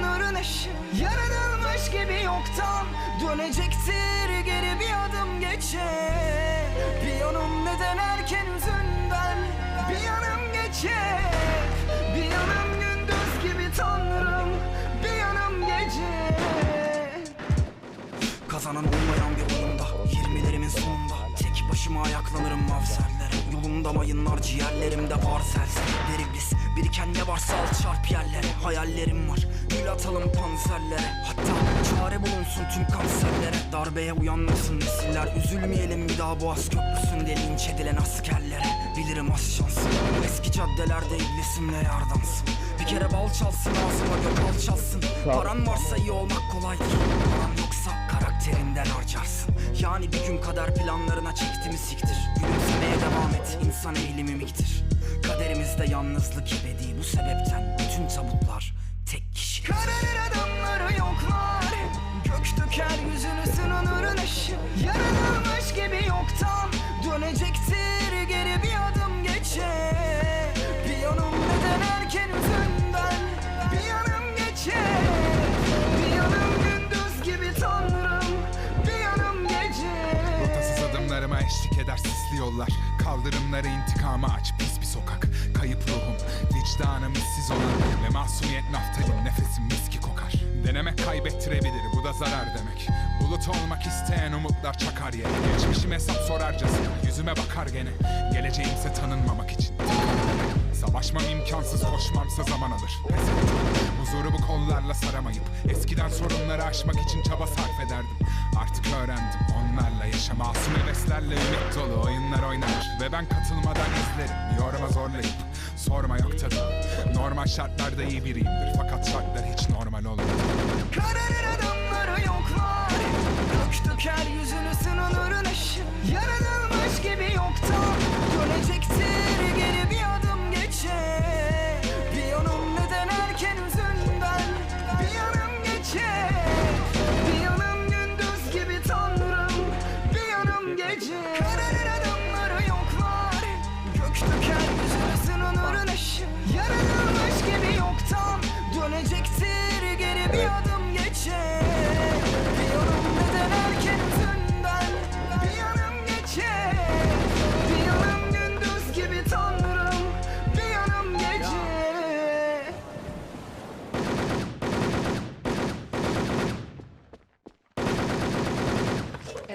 onurun eşi. Yaratılmış gibi yoktan Dönecektir geri bir adım geçe. Bir yanım neden erken üzünden Bir yanım geçe. Bir yanım gündüz gibi tanrım Bir yanım gece. Kazanan olmayan bir oyunda 20'lerimin sonunda. Tek başıma ayaklanırım mavzerlere Yolumda mayınlar ciğerlerimde var iblis Biriken ne varsa al çarp yerlere. Hayallerim var gül atalım panzerlere Hatta çare bulunsun tüm kanserlere. Darbeye uyanmasın nesiller. Üzülmeyelim bir daha boğaz köprüsünde linç edilen askerlere. Bilirim az şansım Bu eski caddelerde iblisimle yardansın. Bir kere bal çalsın ağzıma gök alçalsın Paran varsa iyi olmak kolaydır Paran yoksa karakterinden harcarsın. Yani bir gün kader planlarına çekti mi siktir. Gülümsemeye devam et insan eğilimi miktir. Kaderimizde yalnızlık ebedi. Bu sebepten bütün tabutlar Kararır adamları yoklar. Gök döker yüzünü onurun ışığı Yaratılmış gibi yoktan Dönecektir geri bir adım geçe. Bir yanım neden erken üzünden Bir yanım geçe. Bir yanım gündüz gibi tanrım. Bir yanım gece. Rotasız adımlarıma eşlik eder sisli yollar. Kaldırımları intikama aç pis bir sokak. Kayıp ruhum, vicdanım işsiz olan Masumiyet naftalin nefesim miski kokar. Denemek kaybettirebilir bu da zarar demek. Bulut olmak isteyen umutlar çakar yere. Geçmişim hesap sorarcasına yüzüme bakar gene. Geleceğimse tanınmamak için Savaşmam imkansız koşmamsa zaman alır. Huzuru bu kollarla saramayıp Eskiden sorunları aşmak için çaba sarf ederdim. Artık öğrendim onlarla yaşa Masum heveslerle ümit dolu oyunlar oynanır. Ve ben katılmadan izlerim Yorma zorlayıp sorma yok tadı Normal şartlarda iyi biriyimdir. Fakat şartlar hiç normal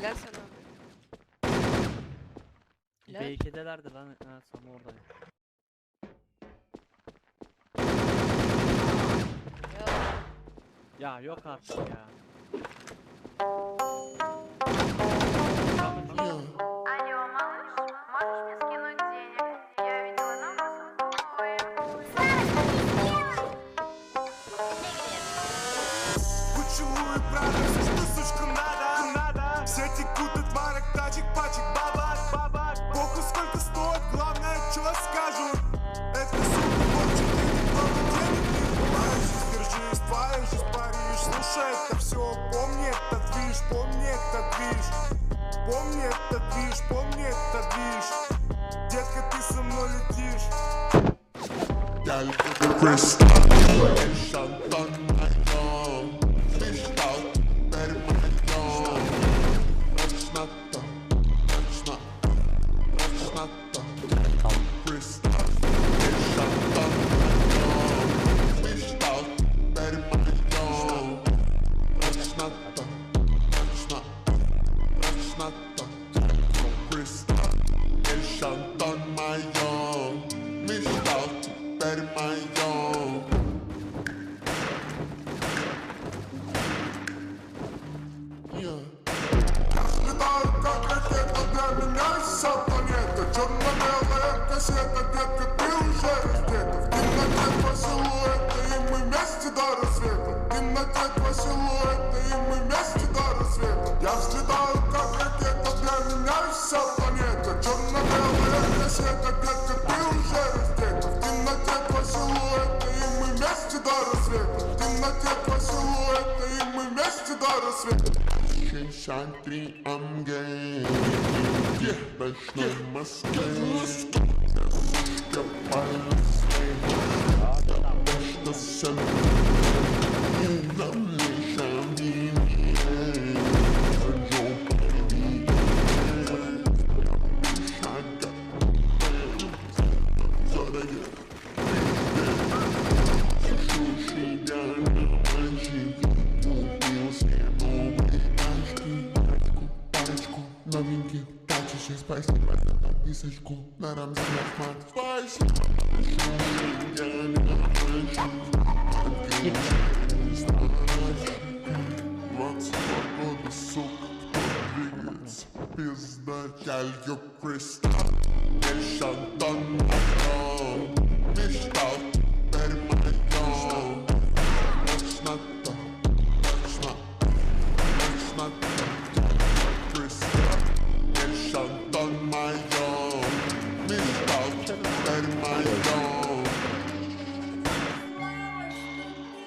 Helal sana. Helal. B2'delerdi lan. Ha, Samu oradaydı. Ya. Ya yok artık ya. Движ, помни это движ Помни это движ, помни это движ Детка, ты со мной летишь. Gel планета Черно-белая кассета, детка, ты уже раздета В темноте твой силуэт, и мы вместе до рассвета В темноте твой силуэт, и мы вместе до рассвета Я взлетаю как ракета, для меня вся планета Черно-белая кассета, детка, ты уже раздета В темноте твой силуэт, и мы вместе до рассвета В темноте твой силуэт, и мы вместе до рассвета I'm gay страшном Москве Копали снег, потому что все Francisco, let him sniff my spice. Двадцать сука, двигается Пизда, ялью креста Мешантан, мечтал